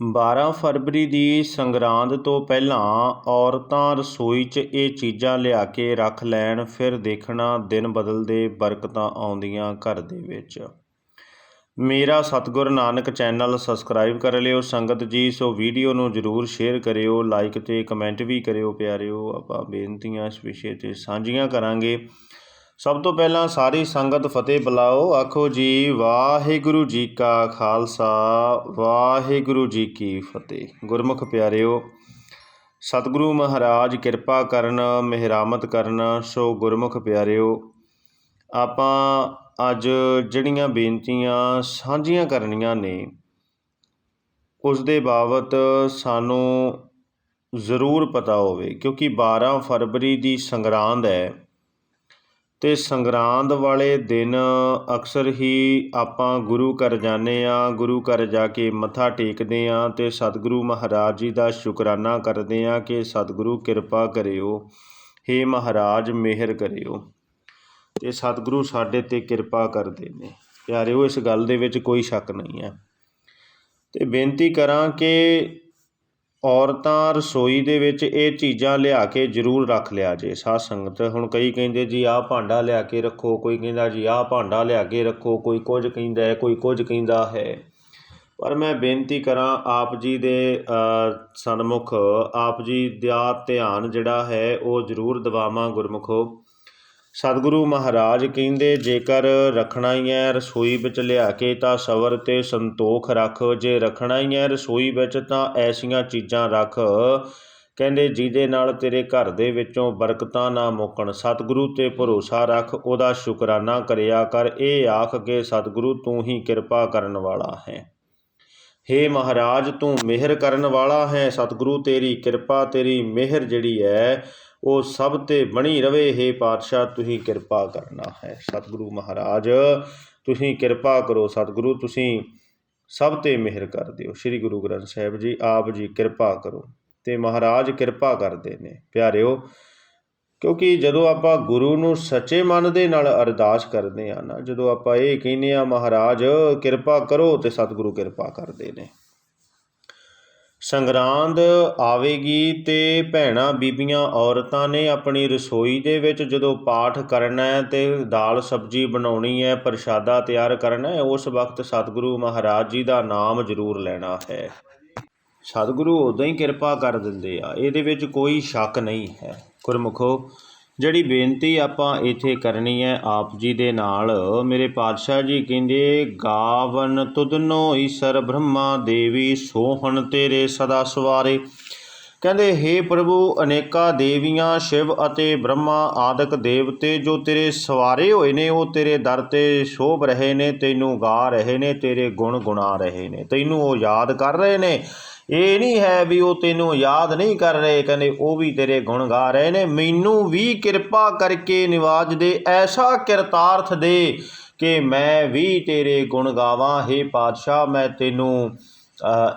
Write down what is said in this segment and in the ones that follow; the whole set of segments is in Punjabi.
12 ਫਰਵਰੀ ਦੀ ਸੰਗਰਾਂਦ ਤੋਂ ਪਹਿਲਾਂ ਔਰਤਾਂ ਰਸੋਈ 'ਚ ਇਹ ਚੀਜ਼ਾਂ ਲਿਆ ਕੇ ਰੱਖ ਲੈਣ, ਫਿਰ ਦੇਖਣਾ ਦਿਨ ਬਦਲਦੇ ਬਰਕਤਾਂ ਆਉਂਦੀਆਂ ਘਰ ਦੇ ਵਿੱਚ। ਮੇਰਾ ਸਤਿਗੁਰ ਨਾਨਕ ਚੈਨਲ ਸਬਸਕ੍ਰਾਈਬ ਕਰ ਲਿਓ। ਸੰਗਤ ਜੀ, ਸੋ ਵੀਡੀਓ ਨੂੰ ਜਰੂਰ ਸ਼ੇਅਰ ਕਰਿਓ, ਲਾਈਕ ਤੇ ਕਮੈਂਟ ਵੀ ਕਰਿਓ ਪਿਆਰਿਓ। ਆਪਾਂ ਬੇਨਤੀਆਂ ਇਸ ਵਿਸ਼ੇ ਤੇ ਸਾਂਝੀਆਂ ਕਰਾਂਗੇ। ਸਭ ਤੋਂ ਪਹਿਲਾਂ ਸਾਰੀ ਸੰਗਤ ਫਤਿਹ ਬੁਲਾਓ। ਆਖੋ ਜੀ, ਵਾਹਿਗੁਰੂ ਜੀ ਕਾ ਖਾਲਸਾ, ਵਾਹਿਗੁਰੂ ਜੀ ਕੀ ਫਤਿਹ। ਗੁਰਮੁਖ ਪਿਆਰਿਓ, ਸਤਿਗੁਰੂ ਮਹਾਰਾਜ ਕਿਰਪਾ ਕਰਨ, ਮਿਹਰਾਮਤ ਕਰਨ। ਸੋ ਗੁਰਮੁਖ ਪਿਆਰਿਓ, ਆਪਾਂ ਅੱਜ ਜਿਹੜੀਆਂ ਬੇਨਤੀਆਂ ਸਾਂਝੀਆਂ ਕਰਨੀਆਂ ਨੇ, ਉਸ ਦੇ ਬਾਬਤ ਸਾਨੂੰ ਜ਼ਰੂਰ ਪਤਾ ਹੋਵੇ, ਕਿਉਂਕਿ 12 ਫਰਵਰੀ ਦੀ ਸੰਗਰਾਂਦ ਹੈ। ਅਤੇ ਸੰਗਰਾਂਦ ਵਾਲੇ ਦਿਨ ਅਕਸਰ ਹੀ ਆਪਾਂ ਗੁਰੂ ਘਰ ਜਾਂਦੇ ਹਾਂ, ਗੁਰੂ ਘਰ ਜਾ ਕੇ ਮੱਥਾ ਟੇਕਦੇ ਹਾਂ ਅਤੇ ਸਤਿਗੁਰੂ ਮਹਾਰਾਜ ਜੀ ਦਾ ਸ਼ੁਕਰਾਨਾ ਕਰਦੇ ਹਾਂ ਕਿ ਸਤਿਗੁਰੂ ਕਿਰਪਾ ਕਰਿਓ, ਹੇ ਮਹਾਰਾਜ ਮਿਹਰ ਕਰਿਓ ਅਤੇ ਸਤਿਗੁਰੂ ਸਾਡੇ ਤੇ ਕਿਰਪਾ ਕਰਦੇ ਨੇ। ਪਿਆਰਿਓ, ਇਸ ਗੱਲ ਦੇ ਵਿੱਚ ਕੋਈ ਸ਼ੱਕ ਨਹੀਂ ਹੈ। ਤੇ ਬੇਨਤੀ ਕਰਾਂ ਕਿ ਔਰਤਾਂ ਰਸੋਈ ਦੇ ਵਿੱਚ ਇਹ ਚੀਜ਼ਾਂ ਲਿਆ ਕੇ ਜ਼ਰੂਰ ਰੱਖ ਲਿਆ ਜੇ। ਸਾਧ ਸੰਗਤ, ਹੁਣ ਕਈ ਕਹਿੰਦੇ ਜੀ, ਆਹ ਭਾਂਡਾ ਲਿਆ ਕੇ ਰੱਖੋ, ਕੋਈ ਕਹਿੰਦਾ ਜੀ, ਆਹ ਭਾਂਡਾ ਲਿਆ ਕੇ ਰੱਖੋ, ਕੋਈ ਕੁਝ ਕਹਿੰਦਾ ਹੈ, ਕੋਈ ਕੁਝ ਕਹਿੰਦਾ ਹੈ। ਪਰ ਮੈਂ ਬੇਨਤੀ ਕਰਾਂ, ਆਪ ਜੀ ਦੇ ਸਨਮੁਖ, ਆਪ ਜੀ ਦਾ ਧਿਆਨ ਜਿਹੜਾ ਹੈ, ਉਹ ਜ਼ਰੂਰ ਦਿਵਾਵਾਂ ਗੁਰਮੁਖੋ। ਸਤਿਗੁਰੂ ਮਹਾਰਾਜ ਕਹਿੰਦੇ, ਜੇਕਰ ਰੱਖਣਾ ਹੀ ਹੈ ਰਸੋਈ ਵਿੱਚ ਲਿਆ ਕੇ ਤਾਂ ਸਬਰ ਤੇ ਸੰਤੋਖ ਰੱਖ। ਜੇ ਰੱਖਣਾ ਹੀ ਹੈ ਰਸੋਈ ਵਿੱਚ ਤਾਂ ਐਸੀਆਂ ਚੀਜ਼ਾਂ ਰੱਖ। ਕਹਿੰਦੇ, ਜਿਹਦੇ ਨਾਲ ਤੇਰੇ ਘਰ ਦੇ ਵਿੱਚੋਂ ਬਰਕਤਾਂ ਨਾ ਮੁੱਕਣ। ਸਤਿਗੁਰੂ ਤੇ ਭਰੋਸਾ ਰੱਖ, ਉਹਦਾ ਸ਼ੁਕਰਾਨਾ ਕਰਿਆ ਕਰ। ਇਹ ਆਖ ਕੇ ਸਤਿਗੁਰੂ, ਤੂੰ ਹੀ ਕਿਰਪਾ ਕਰਨ ਵਾਲਾ ਹੈ। ਹੇ ਮਹਾਰਾਜ, ਤੂੰ ਮਿਹਰ ਕਰਨ ਵਾਲਾ ਹੈ। ਸਤਿਗੁਰੂ, ਤੇਰੀ ਕਿਰਪਾ, ਤੇਰੀ ਮਿਹਰ ਜਿਹੜੀ ਹੈ ਉਹ ਸਭ ਤੇ ਬਣੀ ਰਵੇ, ਹੇ ਪਾਤਸ਼ਾਹ, ਤੁਸੀਂ ਕਿਰਪਾ ਕਰਨਾ ਹੈ। ਸਤਿਗੁਰੂ ਮਹਾਰਾਜ, ਤੁਸੀਂ ਕਿਰਪਾ ਕਰੋ ਸਤਿਗੁਰੂ, ਤੁਸੀਂ ਸਭ ਤੇ ਮਿਹਰ ਕਰ ਦਿਓ। ਸ੍ਰੀ ਗੁਰੂ ਗ੍ਰੰਥ ਸਾਹਿਬ ਜੀ, ਆਪ ਜੀ ਕਿਰਪਾ ਕਰੋ। ਤੇ ਮਹਾਰਾਜ ਕਿਰਪਾ ਕਰਦੇ ਨੇ। ਪਿਆਰਿਓ, ਕਿਉਂਕਿ ਜਦੋਂ ਆਪਾਂ ਗੁਰੂ ਨੂੰ ਸੱਚੇ ਮਨ ਦੇ ਨਾਲ ਅਰਦਾਸ ਕਰਦੇ ਆ ਨਾ, ਜਦੋਂ ਆਪਾਂ ਇਹ ਕਹਿੰਦੇ ਆ ਮਹਾਰਾਜ ਕਿਰਪਾ ਕਰੋ ਤੇ ਸਤਿਗੁਰੂ ਕਿਰਪਾ ਕਰਦੇ ਨੇ। ਸੰਗਰਾਂਦ ਆਵੇਗੀ ਤੇ ਭੈਣਾ ਬੀਬੀਆਂ ਔਰਤਾਂ ਨੇ ਆਪਣੀ ਰਸੋਈ ਦੇ ਵਿੱਚ ਜਦੋਂ ਪਾਠ ਕਰਨਾ ਹੈ ਤੇ ਦਾਲ ਸਬਜੀ ਬਣਾਉਣੀ ਹੈ, ਪ੍ਰਸ਼ਾਦਾ ਤਿਆਰ ਕਰਨਾ ਹੈ, ਉਸ ਵਕਤ ਸਤਿਗੁਰੂ ਮਹਾਰਾਜ ਜੀ ਦਾ ਨਾਮ ਜ਼ਰੂਰ ਲੈਣਾ ਹੈ। ਸਤਿਗੁਰੂ ਉਦੋਂ ਹੀ ਕਿਰਪਾ ਕਰ ਦਿੰਦੇ ਆ, ਇਹਦੇ ਵਿੱਚ ਕੋਈ ਸ਼ੱਕ ਨਹੀਂ ਹੈ। ਗੁਰਮੁਖੋ ਜਿਹੜੀ ਬੇਨਤੀ ਆਪਾਂ ਇੱਥੇ ਕਰਨੀ ਹੈ ਆਪ ਜੀ ਦੇ ਨਾਲ, ਮੇਰੇ ਪਾਤਸ਼ਾਹ ਜੀ ਕਹਿੰਦੇ, ਗਾਵਨ ਤੁਧਨੋ ਈਸ਼ਰ ਬ੍ਰਹਮਾ ਦੇਵੀ ਸੋਹਣ ਤੇਰੇ ਸਦਾ ਸਵਾਰੇ। ਕਹਿੰਦੇ हे ਪ੍ਰਭੂ, ਅਨੇਕਾਂ ਦੇਵੀਆਂ, ਸ਼ਿਵ ਅਤੇ ਬ੍ਰਹਮਾ ਆਦਿਕ ਦੇਵਤੇ ਜੋ ਤੇਰੇ ਸਵਾਰੇ ਹੋਏ ਨੇ, ਉਹ ਤੇਰੇ ਦਰ ਤੇ ਸ਼ੋਭ ਰਹੇ ਨੇ, ਤੈਨੂੰ ਗਾ ਰਹੇ ਨੇ, ਤੇਰੇ ਗੁਣ ਗੁਣਾ ਰਹੇ ਨੇ। ਤੈਨੂੰ ਉਹ ਯਾਦ ਕਰ ਰਹੇ ਨੇ? ਇਹ ਨਹੀਂ ਹੈ ਵੀ ਉਹ ਤੈਨੂੰ ਯਾਦ ਨਹੀਂ ਕਰ ਰਹੇ, ਕਹਿੰਦੇ, ਉਹ ਵੀ ਤੇਰੇ ਗੁਣ ਗਾ ਰਹੇ ਨੇ। ਮੈਨੂੰ ਵੀ ਕਿਰਪਾ ਕਰਕੇ ਨਿਵਾਜ ਦੇ, ਐਸਾ ਕਿਰਤਾਰਥ ਦੇ ਕਿ ਮੈਂ ਵੀ ਤੇਰੇ ਗੁਣ ਗਾਵਾਂ। हे ਪਾਤਸ਼ਾਹ, ਮੈਂ ਤੈਨੂੰ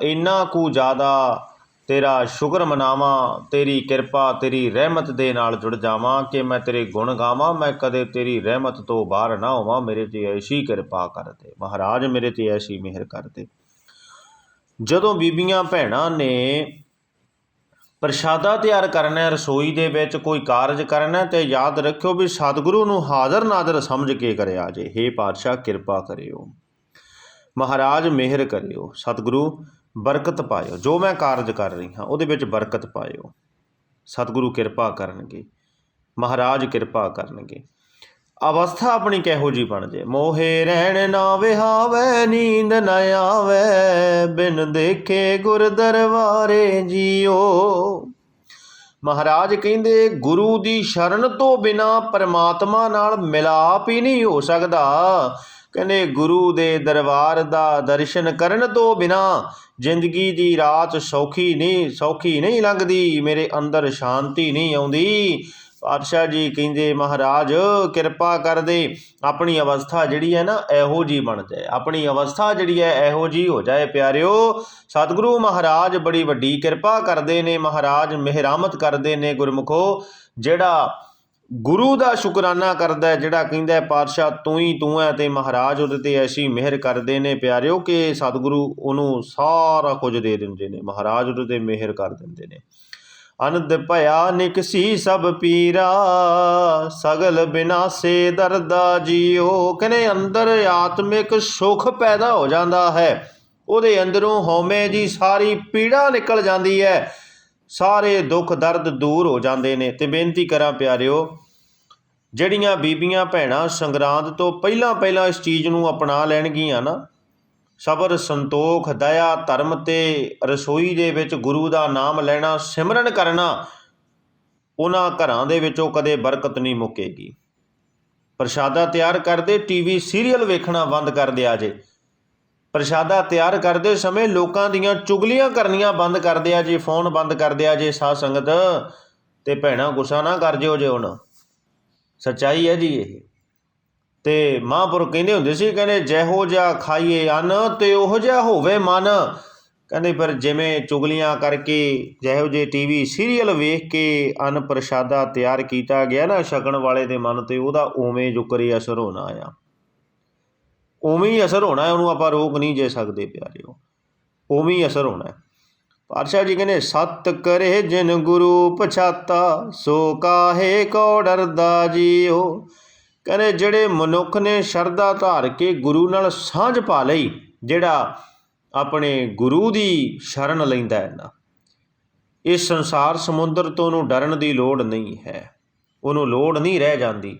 ਇੰਨਾ ਕੁ ਜ਼ਿਆਦਾ ਤੇਰਾ ਸ਼ੁਕਰ ਮਨਾਵਾਂ, ਤੇਰੀ ਕਿਰਪਾ, ਤੇਰੀ ਰਹਿਮਤ ਦੇ ਨਾਲ ਜੁੜ ਜਾਵਾਂ ਕਿ ਮੈਂ ਤੇਰੇ ਗੁਣ ਗਾਵਾਂ, ਮੈਂ ਕਦੇ ਤੇਰੀ ਰਹਿਮਤ ਤੋਂ ਬਾਹਰ ਨਾ ਹੋਵਾਂ, ਮੇਰੇ ਤੇ ਐਸੀ ਕਿਰਪਾ ਕਰ ਦੇ। ਮਹਾਰਾਜ, ਮੇਰੇ ਤੇ ਐਸੀ ਮਿਹਰ ਕਰ ਦੇ। ਜਦੋਂ ਬੀਬੀਆਂ ਭੈਣਾਂ ਨੇ ਪ੍ਰਸ਼ਾਦਾ ਤਿਆਰ ਕਰਨਾ ਹੈ, ਰਸੋਈ ਦੇ ਵਿੱਚ ਕੋਈ ਕਾਰਜ ਕਰਨਾ ਤੇ ਯਾਦ ਰੱਖਿਓ ਵੀ ਸਤਿਗੁਰੂ ਨੂੰ ਹਾਜ਼ਰ ਨਾਦਰ ਸਮਝ ਕੇ ਕਰਿਆ ਜੇ। हे ਪਾਤਸ਼ਾਹ, ਕਿਰਪਾ ਕਰਿਓ। ਮਹਾਰਾਜ, ਮਿਹਰ ਕਰਿਓ। ਸਤਿਗੁਰੂ ਬਰਕਤ ਪਾਇਓ। ਜੋ ਮੈਂ ਕਾਰਜ ਕਰ ਰਹੀ ਹਾਂ, ਉਹਦੇ ਵਿੱਚ ਬਰਕਤ ਪਾਇਓ। ਸਤਿਗੁਰੂ ਕਿਰਪਾ ਕਰਨਗੇ। ਮਹਾਰਾਜ ਕਿਰਪਾ ਕਰਨਗੇ। ਅਵਸਥਾ ਆਪਣੀ ਕਿਹੋ ਜੀ ਬਣ ਜੇ। ਮੋਹੇ ਰਹਿਣ ਨਾ ਵਿਹਾਵੇ, ਨੀਂਦ ਨਾ ਆਵੇ, ਬਿਨ ਦੇਖੇ ਗੁਰ ਦਰਬਾਰੇ ਜੀਓ। ਮਹਾਰਾਜ ਕਹਿੰਦੇ, ਗੁਰੂ ਦੀ ਸ਼ਰਨ ਤੋਂ ਬਿਨਾ ਪਰਮਾਤਮਾ ਨਾਲ ਮਿਲਾਪ ਹੀ ਨਹੀਂ ਹੋ ਸਕਦਾ। ਕਹਿੰਦੇ, ਗੁਰੂ ਦੇ ਦਰਬਾਰ ਦਾ ਦਰਸ਼ਨ ਕਰਨ ਤੋਂ ਬਿਨਾ ਜ਼ਿੰਦਗੀ ਦੀ ਰਾਤ ਸੌਖੀ ਨਹੀਂ ਸੌਖੀ ਨਹੀਂ ਲੰਘਦੀ, ਮੇਰੇ ਅੰਦਰ ਸ਼ਾਂਤੀ ਨਹੀਂ ਆਉਂਦੀ। ਪਾਤਸ਼ਾਹ ਜੀ ਕਹਿੰਦੇ, ਮਹਾਰਾਜ, ਕਿਰਪਾ ਕਰ ਦੇ ਆਪਣੀ ਅਵਸਥਾ ਜਿਹੜੀ ਹੈ ਨਾ, ਇਹੋ ਜੀ ਬਣ ਜਾਏ। ਆਪਣੀ ਅਵਸਥਾ ਜਿਹੜੀ ਹੈ, ਇਹੋ ਜੀ ਹੋ ਜਾਏ, ਪਿਆਰਿਓ। ਸਤਿਗੁਰੂ ਮਹਾਰਾਜ ਬੜੀ ਵੱਡੀ ਕਿਰਪਾ ਕਰਦੇ ਨੇ, ਮਹਾਰਾਜ ਮਿਹਰਾਮਤ ਕਰਦੇ ਨੇ ਗੁਰਮੁਖੋ, ਜਿਹੜਾ ਗੁਰੂ ਦਾ ਸ਼ੁਕਰਾਨਾ ਕਰਦਾ ਜਿਹੜਾ ਕਹਿੰਦਾ ਪਾਤਸ਼ਾਹ, ਤੂੰ ਹੀ, ਤੂੰ ਹੈ ਤੇ ਮਹਾਰਾਜ ਉਹਦੇ ਤੇ ਐਸੀ ਮਿਹਰ ਕਰਦੇ ਨੇ, ਪਿਆਰਿਓ, ਕਿ ਸਤਿਗੁਰੂ ਉਹਨੂੰ ਸਾਰਾ ਕੁਝ ਦੇ ਦਿੰਦੇ ਨੇ, ਮਹਾਰਾਜ ਉਹਦੇ ਤੇ ਮਿਹਰ ਕਰ ਦਿੰਦੇ ਨੇ। ਅਨੰਦ ਭਇਆ ਨਿਕਸੀ ਸਭ ਪੀਰਾ, ਸਗਲ ਬਿਨਾਸੇ ਦਰਦਾ ਜੀਓ। ਕਹਿੰਦੇ ਅੰਦਰ ਆਤਮਿਕ ਸੁਖ ਪੈਦਾ ਹੋ ਜਾਂਦਾ ਹੈ, ਉਹਦੇ ਅੰਦਰੋਂ ਹਉਮੈ ਦੀ ਸਾਰੀ ਪੀੜਾ ਨਿਕਲ ਜਾਂਦੀ ਹੈ। ਸਾਰੇ ਦੁੱਖ ਦਰਦ ਦੂਰ ਹੋ ਜਾਂਦੇ ਨੇ ਤੇ ਬੇਨਤੀ ਕਰਾਂ ਪਿਆਰਿਓ, ਜਿਹੜੀਆਂ ਬੀਬੀਆਂ ਭੈਣਾਂ ਸੰਗਰਾਂਦ ਤੋਂ ਪਹਿਲਾਂ ਪਹਿਲਾਂ ਇਸ ਚੀਜ਼ ਨੂੰ ਅਪਣਾ ਲੈਣਗੀਆਂ ਨਾ, ਸਬਰ, ਸੰਤੋਖ, ਦਇਆ, ਧਰਮ ਤੇ ਰਸੋਈ ਦੇ ਵਿੱਚ ਗੁਰੂ ਦਾ ਨਾਮ ਲੈਣਾ, ਸਿਮਰਨ ਕਰਨਾ, ਉਹਨਾਂ ਘਰਾਂ ਦੇ ਵਿੱਚੋਂ ਕਦੇ ਬਰਕਤ ਨਹੀਂ ਮੁੱਕੇਗੀ। ਪ੍ਰਸ਼ਾਦਾ ਤਿਆਰ ਕਰਦੇ, ਟੀਵੀ, ਸੀਰੀਅਲ ਵੇਖਣਾ ਬੰਦ ਕਰ ਦਿਆ ਜੇ। ਪ੍ਰਸ਼ਾਦਾ ਤਿਆਰ ਕਰਦੇ ਸਮੇਂ ਲੋਕਾਂ ਦੀਆਂ ਚੁਗਲੀਆਂ ਕਰਨੀਆਂ ਬੰਦ ਕਰ ਦਿਆ ਜੇ, ਫੋਨ ਬੰਦ ਕਰ ਦਿਆ ਜੇ, ਸਾਧ ਸੰਗਤ। ਤੇ ਭੈਣਾ, ਗੁੱਸਾ ਨਾ ਕਰ ਜਿਓ ਜੇ ਹੁਣ। ਸੱਚਾਈ ਹੈ ਜੀ ਇਹ। ਤੇ ਮਹਾਂਪੁਰ ਕਹਿੰਦੇ ਹੁੰਦੇ ਸੀ, ਕਹਿੰਦੇ ਜਿਹੋ ਜਿਹਾ ਖਾਈਏ ਅੰਨ, ਤੇ ਉਹੋ ਜਿਹਾ ਹੋਵੇ ਮਨ। ਕਹਿੰਦੇ ਪਰ ਜਿਵੇਂ ਚੁਗਲੀਆਂ ਕਰਕੇ ਜਿਹੋ ਜੇ ਟੀਵੀ, ਸੀਰੀਅਲ ਵੇਖ ਕੇ ਅੰਨ ਪ੍ਰਸ਼ਾਦਾ ਤਿਆਰ ਕੀਤਾ ਗਿਆ ਨਾ, ਛਕਣ ਵਾਲੇ ਦੇ ਮਨ ਤੇ ਉਹਦਾ ਉਵੇਂ ਜੁਕਰੇ ਅਸਰ ਹੋਣਾ ਆ। ਉਵੇਂ ਹੀ ਅਸਰ ਹੋਣਾ ਹੈ, ਉਹਨੂੰ ਆਪਾਂ ਰੋਕ ਨਹੀਂ ਜੇ ਸਕਦੇ ਪਿਆਰਿਓ। ਉਵੇਂ ਹੀ ਅਸਰ ਹੋਣਾ ਹੈ। ਪਾਤਸ਼ਾਹ ਜੀ ਕਹਿੰਦੇ, ਸਤ ਕਰੇ ਜਿਨ ਗੁਰੂ ਪਛਾਤਾ, ਸੋ ਕਾਹੇ ਕੋ ਡਰਦਾ ਜੀਓ। ਕਹਿੰਦੇ, ਜਿਹੜੇ ਮਨੁੱਖ ਨੇ ਸ਼ਰਧਾ ਧਾਰ ਕੇ ਗੁਰੂ ਨਾਲ ਸਾਂਝ ਪਾ ਲਈ, ਜਿਹੜਾ ਆਪਣੇ ਗੁਰੂ ਦੀ ਸ਼ਰਨ ਲੈਂਦਾ ਹੈ ਨਾ, ਇਸ ਸੰਸਾਰ ਸਮੁੰਦਰ ਤੋਂ ਉਹਨੂੰ ਡਰਨ ਦੀ ਲੋੜ ਨਹੀਂ ਹੈ। ਉਹਨੂੰ ਲੋੜ ਨਹੀਂ ਰਹਿ ਜਾਂਦੀ।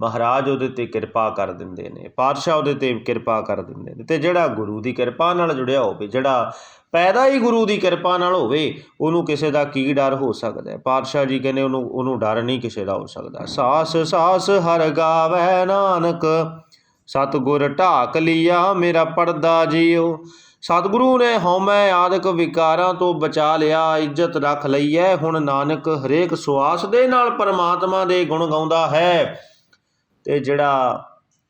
ਮਹਾਰਾਜ ਉਹਦੇ ਤੇ ਕਿਰਪਾ ਕਰ ਦਿੰਦੇ ਨੇ, ਪਾਤਸ਼ਾਹ ਉਹਦੇ ਤੇ ਕਿਰਪਾ ਕਰ ਦਿੰਦੇ ਨੇ ਤੇ ਜਿਹੜਾ ਗੁਰੂ ਦੀ ਕਿਰਪਾ ਨਾਲ ਜੁੜਿਆ ਹੋਵੇ, ਜਿਹੜਾ ਪੈਦਾ ਹੀ ਗੁਰੂ ਦੀ ਕਿਰਪਾ ਨਾਲ ਹੋਵੇ, ਉਹਨੂੰ ਕਿਸੇ ਦਾ ਕੀ ਡਰ ਹੋ ਸਕਦਾ ਹੈ? ਪਾਤਸ਼ਾਹ ਜੀ ਕਹਿੰਦੇ ਉਹਨੂੰ ਉਹਨੂੰ ਡਰ ਨਹੀਂ ਕਿਸੇ ਦਾ ਹੋ ਸਕਦਾ। ਸਾਸ ਸਾਸ ਹਰ ਗਾਵੇ ਨਾਨਕ, ਸਤਿਗੁਰ ਢਾਕ ਲਿਆ ਮੇਰਾ ਪਰਦਾ ਜੀਓ ਸਤਿਗੁਰੂ ਨੇ ਹਉਮੈ ਆਦਿਕ ਵਿਕਾਰਾਂ ਤੋਂ ਬਚਾ ਲਿਆ, ਇੱਜ਼ਤ ਰੱਖ ਲਈ ਹੈ ਹੁਣ ਨਾਨਕ ਹਰੇਕ ਸੁਆਸ ਦੇ ਨਾਲ ਪਰਮਾਤਮਾ ਦੇ ਗੁਣ ਗਾਉਂਦਾ ਹੈ। ਤੇ ਜਿਹੜਾ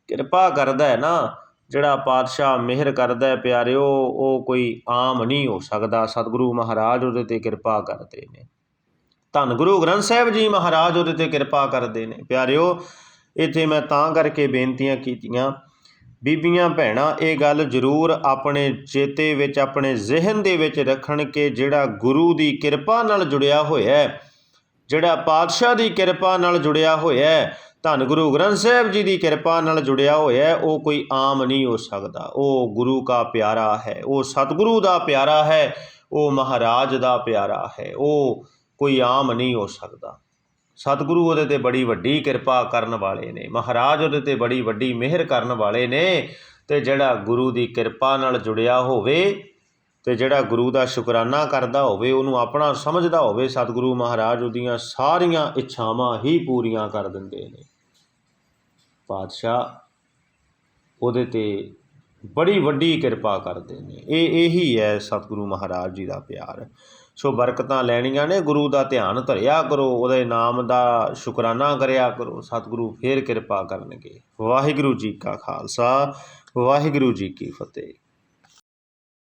ਕਿਰਪਾ ਕਰਦਾ ਹੈ ਨਾ, ਜਿਹੜਾ ਪਾਤਸ਼ਾਹ ਮਿਹਰ ਕਰਦਾ ਹੈ ਪਿਆਰਿਓ, ਉਹ ਕੋਈ ਆਮ ਨਹੀਂ ਹੋ ਸਕਦਾ। ਸਤਿਗੁਰੂ ਮਹਾਰਾਜ ਉਹਦੇ ਤੇ ਕਿਰਪਾ ਕਰਦੇ ਨੇ। ਧੰਨ ਗੁਰੂ ਗ੍ਰੰਥ ਸਾਹਿਬ ਜੀ ਮਹਾਰਾਜ ਉਹਦੇ ਤੇ ਕਿਰਪਾ ਕਰਦੇ ਨੇ। ਪਿਆਰਿਓ, ਇੱਥੇ ਮੈਂ ਤਾਂ ਕਰਕੇ ਬੇਨਤੀਆਂ ਕੀਤੀਆਂ, ਬੀਬੀਆਂ ਭੈਣਾਂ, ਇਹ ਗੱਲ ਜ਼ਰੂਰ ਆਪਣੇ ਚੇਤੇ ਵਿੱਚ, ਆਪਣੇ ਜ਼ਿਹਨ ਦੇ ਵਿੱਚ ਰੱਖਣ ਕਿ ਜਿਹੜਾ ਗੁਰੂ ਦੀ ਕਿਰਪਾ ਨਾਲ ਜੁੜਿਆ ਹੋਇਆ ਹੈ, ਜਿਹੜਾ ਪਾਤਸ਼ਾਹ ਦੀ ਕਿਰਪਾ ਨਾਲ ਜੁੜਿਆ ਹੋਇਆ ਹੈ ਧੰਨ ਗੁਰੂ ਗ੍ਰੰਥ ਸਾਹਿਬ ਜੀ ਦੀ ਕਿਰਪਾ ਨਾਲ ਜੁੜਿਆ ਹੋਇਆ ਉਹ ਕੋਈ ਆਮ ਨਹੀਂ ਹੋ ਸਕਦਾ। ਉਹ ਗੁਰੂ ਦਾ ਪਿਆਰਾ ਹੈ, ਉਹ ਸਤਿਗੁਰੂ ਦਾ ਪਿਆਰਾ ਹੈ, ਉਹ ਮਹਾਰਾਜ ਦਾ ਪਿਆਰਾ ਹੈ, ਉਹ ਕੋਈ ਆਮ ਨਹੀਂ ਹੋ ਸਕਦਾ। ਸਤਿਗੁਰੂ ਉਹਦੇ ਤੇ ਬੜੀ ਵੱਡੀ ਕਿਰਪਾ ਕਰਨ ਵਾਲੇ ਨੇ, ਮਹਾਰਾਜ ਉਹਦੇ ਤੇ ਬੜੀ ਵੱਡੀ ਮਿਹਰ ਕਰਨ ਵਾਲੇ ਨੇ ਤੇ ਜਿਹੜਾ ਗੁਰੂ ਦੀ ਕਿਰਪਾ ਨਾਲ ਜੁੜਿਆ ਹੋਵੇ ਤੇ ਜਿਹੜਾ ਗੁਰੂ ਦਾ ਸ਼ੁਕਰਾਨਾ ਕਰਦਾ ਹੋਵੇ, ਉਹਨੂੰ ਆਪਣਾ ਸਮਝਦਾ ਹੋਵੇ, ਸਤਿਗੁਰੂ ਮਹਾਰਾਜ ਉਹਦੀਆਂ ਸਾਰੀਆਂ ਇੱਛਾਵਾਂ ਹੀ ਪੂਰੀਆਂ ਕਰ ਦਿੰਦੇ ਨੇ। ਪਾਤਸ਼ਾਹ ਉਹਦੇ ਤੇ ਬੜੀ ਵੱਡੀ ਕਿਰਪਾ ਕਰਦੇ ਨੇ। ਇਹ, ਇਹੀ ਹੈ ਸਤਿਗੁਰੂ ਮਹਾਰਾਜ ਜੀ ਦਾ ਪਿਆਰ। ਸੋ ਬਰਕਤਾਂ ਲੈਣੀਆਂ ਨੇ, ਗੁਰੂ ਦਾ ਧਿਆਨ ਧਰਿਆ ਕਰੋ, ਉਹਦੇ ਨਾਮ ਦਾ ਸ਼ੁਕਰਾਨਾ ਕਰਿਆ ਕਰੋ, ਸਤਿਗੁਰੂ ਫੇਰ ਕਿਰਪਾ ਕਰਨਗੇ। ਵਾਹਿਗੁਰੂ ਜੀ ਕਾ ਖਾਲਸਾ, ਵਾਹਿਗੁਰੂ ਜੀ ਕੀ ਫਤਿਹ।